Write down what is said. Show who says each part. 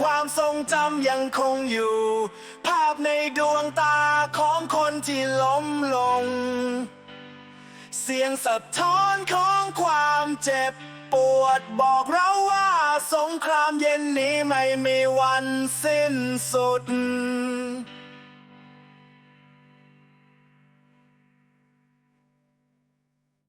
Speaker 1: ความทรงจำยังคงอยู่ ภาพในดวงตาของคนที่ล้มลง เสียงสะท้อนของความเจ็บปวดบอกเราว่าสงครามเย็นนี้ไม่มีวันสิ้นสุด